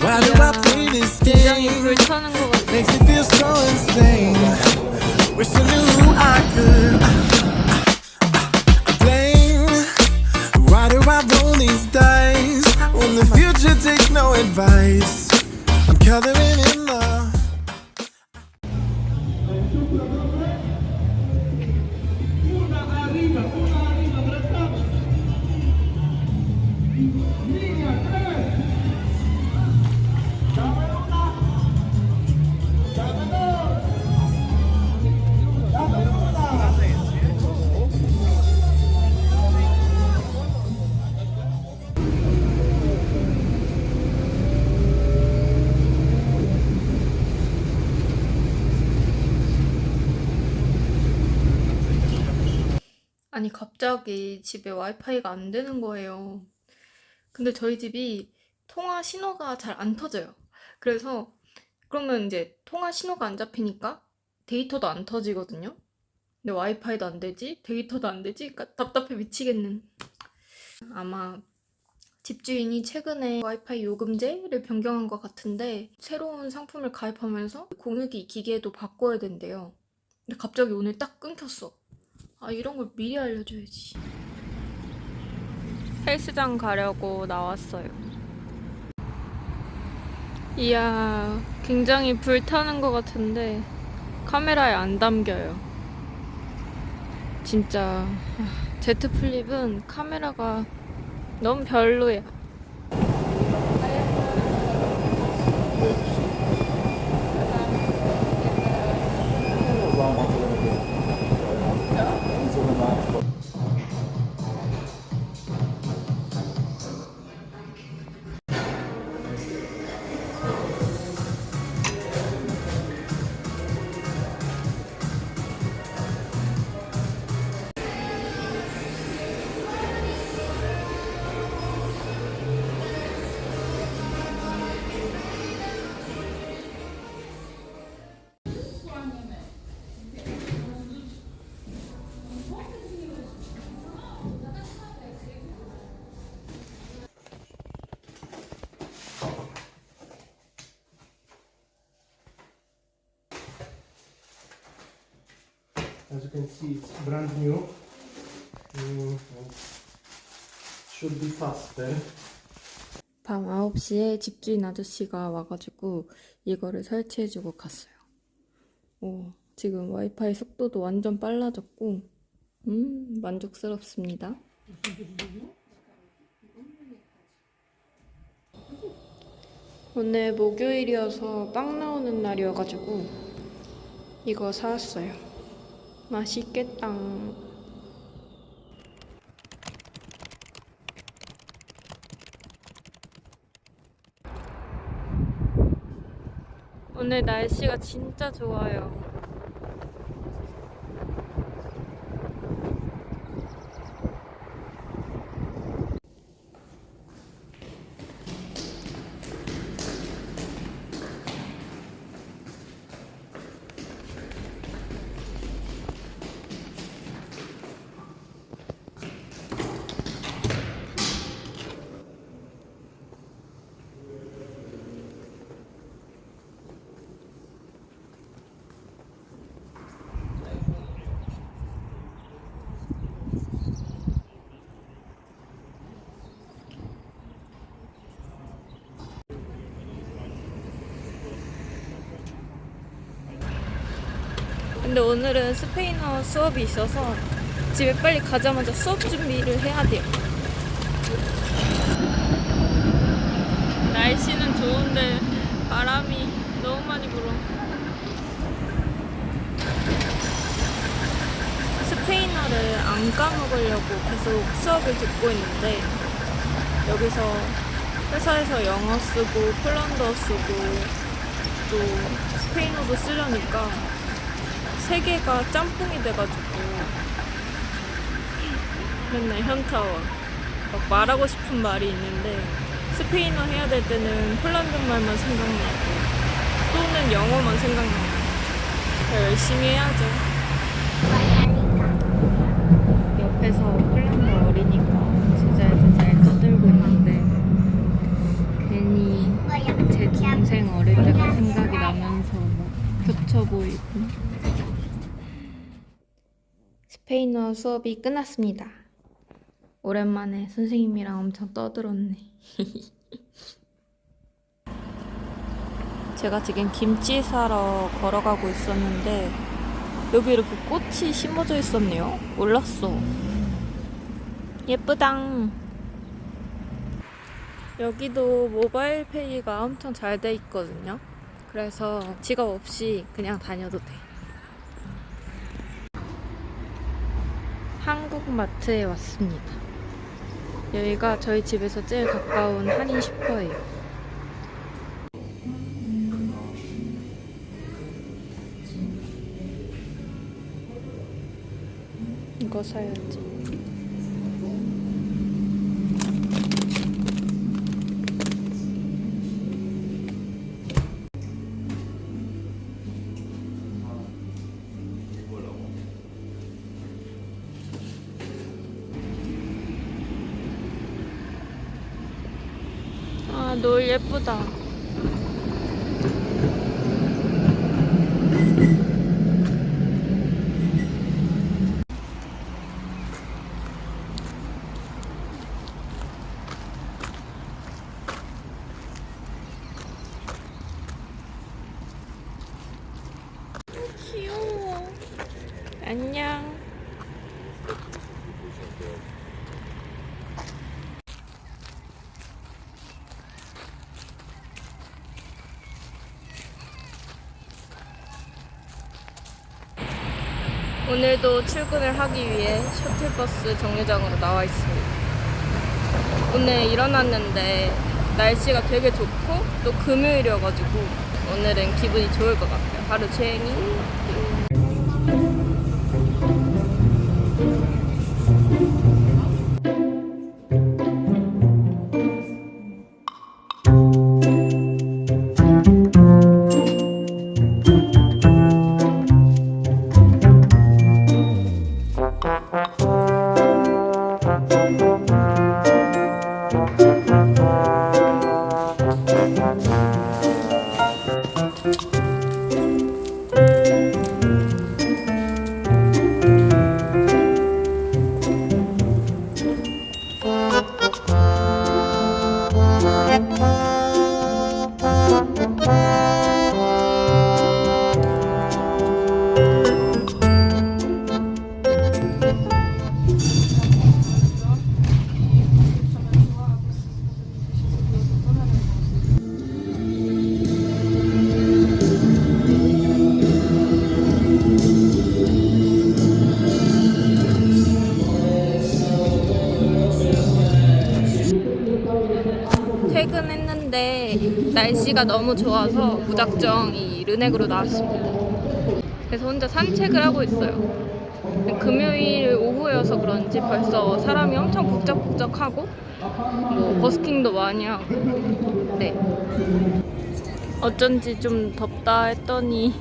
Why do I play this game? Makes me feel so insane. Wish I knew who I could uh, uh, blame. Why do I roll these dice when the future takes no advice? I'm coloring in love. 아니 갑자기 집에 와이파이가 안 되는 거예요. 근데 저희 집이 통화 신호가 잘 안 터져요. 그래서 그러면 이제 통화 신호가 안 잡히니까 데이터도 안 터지거든요. 근데 와이파이도 안 되지, 데이터도 안 되지, 그러니까 답답해 미치겠는. 아마 집주인이 최근에 와이파이 요금제를 변경한 것 같은데 새로운 상품을 가입하면서 공유기 기계도 바꿔야 된대요. 근데 갑자기 오늘 딱 끊겼어. 아 이런 걸 미리 알려줘야지. 헬스장 가려고 나왔어요. 이야, 굉장히 불타는 것 같은데 카메라에 안 담겨요. 진짜 아, 제트 플립은 카메라가 너무 별로야. As you can see, it's brand new. Mm, should be faster. 밤 9시에 집주인 아저씨가 와가지고 이거를 설치해주고 갔어요. 오, 지금 와이파이 속도도 완전 빨라졌고, 음, 만족스럽습니다. 오늘 목요일이어서 빵 나오는 날이어가지고 이거 사왔어요. 맛있겠다. 오늘 날씨가 진짜 좋아요. 근데 오늘은 스페인어 수업이 있어서 집에 빨리 가자마자 수업 준비를 해야 돼요. 날씨는 좋은데 바람이 너무 많이 불어. 스페인어를 안 까먹으려고 계속 수업을 듣고 있는데 여기서 회사에서 영어 쓰고 폴란드어 쓰고 또 스페인어도 쓰려니까 세 개가 짬뽕이 돼가지고 맨날 현타와 막 말하고 싶은 말이 있는데 스페인어 해야 될 때는 폴란드 말만 생각나고 또는 영어만 생각나고 더 열심히 해야죠. 옆에서 폴란드 어린이가 제잘제잘 떠들고 있는데 괜히 동생 어릴 때가 생각이 나면서 막 겹쳐 보이고. 스페인어 수업이 끝났습니다. 오랜만에 선생님이랑 엄청 떠들었네. 제가 지금 김치 사러 걸어가고 있었는데 여기 이렇게 꽃이 심어져 있었네요. 몰랐어. 예쁘당. 여기도 모바일 페이가 엄청 잘 돼 있거든요. 그래서 지갑 없이 그냥 다녀도 돼. 한국마트에 왔습니다. 여기가 저희 집에서 제일 가까운 한인 슈퍼예요. 이거 사야지. 아, 노을 예쁘다. 귀여워. 안녕. 오늘도 출근을 하기 위해 셔틀버스 정류장으로 나와 있습니다. 오늘 일어났는데 날씨가 되게 좋고 또 금요일이어가지고 오늘은 기분이 좋을 것 같아요. 하루 종일. 퇴근했는데 날씨가 너무 좋아서 무작정 이 르넥으로 나왔습니다. 그래서 혼자 산책을 하고 있어요. 금요일 오후여서 그런지 벌써 사람이 엄청 북적북적하고 뭐 버스킹도 많이 하고 네 어쩐지 좀 덥다 했더니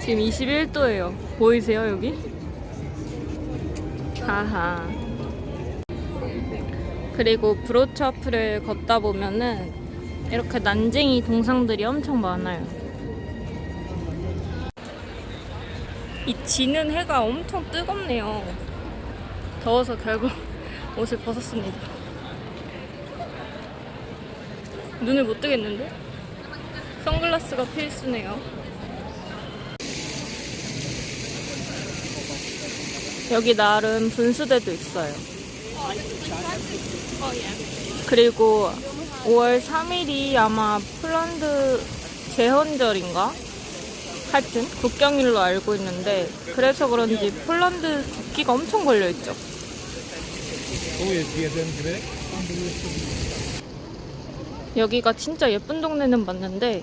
지금 21도예요. 보이세요 여기? 하하. 그리고 브로처 앞을 걷다 보면은 이렇게 난쟁이 동상들이 엄청 많아요. 이 지는 해가 엄청 뜨겁네요. 더워서 결국 옷을 벗었습니다. 눈을 못 뜨겠는데? 선글라스가 필수네요. 여기 나름 분수대도 있어요. 그리고 5월 3일이 아마 폴란드 재헌절인가? 하여튼 국경일로 알고 있는데 그래서 그런지 폴란드 국기가 엄청 걸려 있죠. 여기가 진짜 예쁜 동네는 맞는데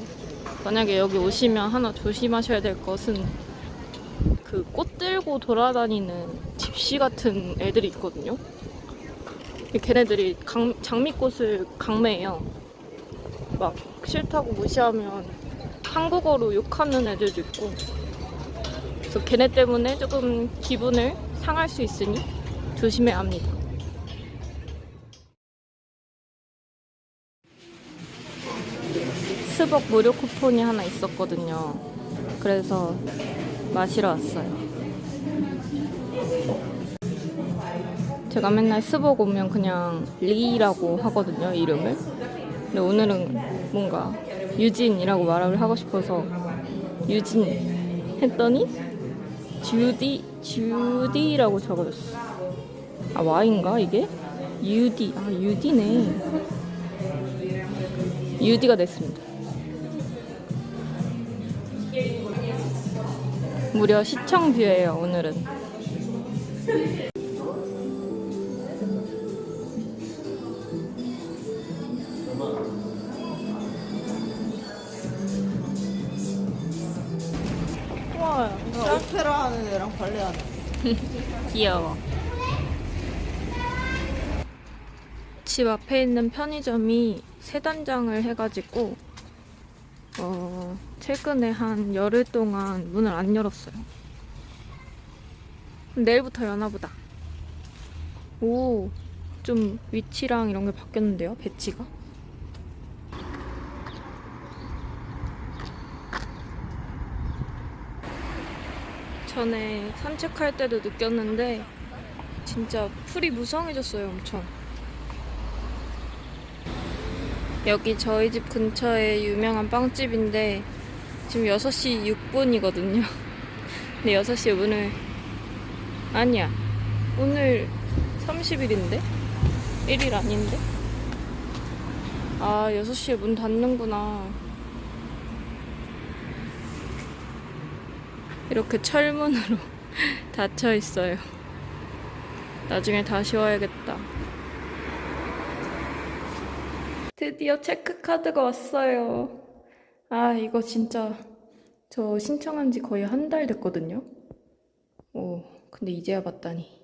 만약에 여기 오시면 하나 조심하셔야 될 것은 그 꽃 들고 돌아다니는 집시 같은 애들이 있거든요. 걔네들이 강- 장미꽃을 강매해요. 막 싫다고 무시하면 한국어로 욕하는 애들도 있고. 그래서 걔네 때문에 조금 기분을 상할 수 있으니 조심해야 합니다. 스벅 무료 쿠폰이 하나 있었거든요. 그래서 마시러 왔어요. 제가 맨날 스벅 오면 그냥 리라고 하거든요, 이름을. 근데 오늘은 뭔가 유진이라고 말을 하고 싶어서 유진 했더니 주디, 주디라고 적어줬어. 아, Y인가, 이게? 유디, 아, 유디네. 유디가 됐습니다. 무려 시청 뷰예요, 오늘은. 애랑 발레하는 귀여워. 집 앞에 있는 편의점이 세 단장을 해가지고 어, 최근에 한 열흘 동안 문을 안 열었어요. 내일부터 여나 보다. 오, 좀 위치랑 이런 게 바뀌었는데요, 배치가? 전에 산책할 때도 느꼈는데 진짜 풀이 무성해졌어요, 엄청. 여기 저희 집 근처에 유명한 빵집인데 지금 6시 6분이거든요. 근데 6시에 문을 아니야. 오늘 30일인데? 1일 아닌데? 아, 6시에 문 닫는구나. 이렇게 철문으로 닫혀 있어요. 나중에 다시 와야겠다. 드디어 체크카드가 왔어요. 아, 이거 진짜 저 신청한 지 거의 한 달 됐거든요. 오, 근데 이제야 봤다니.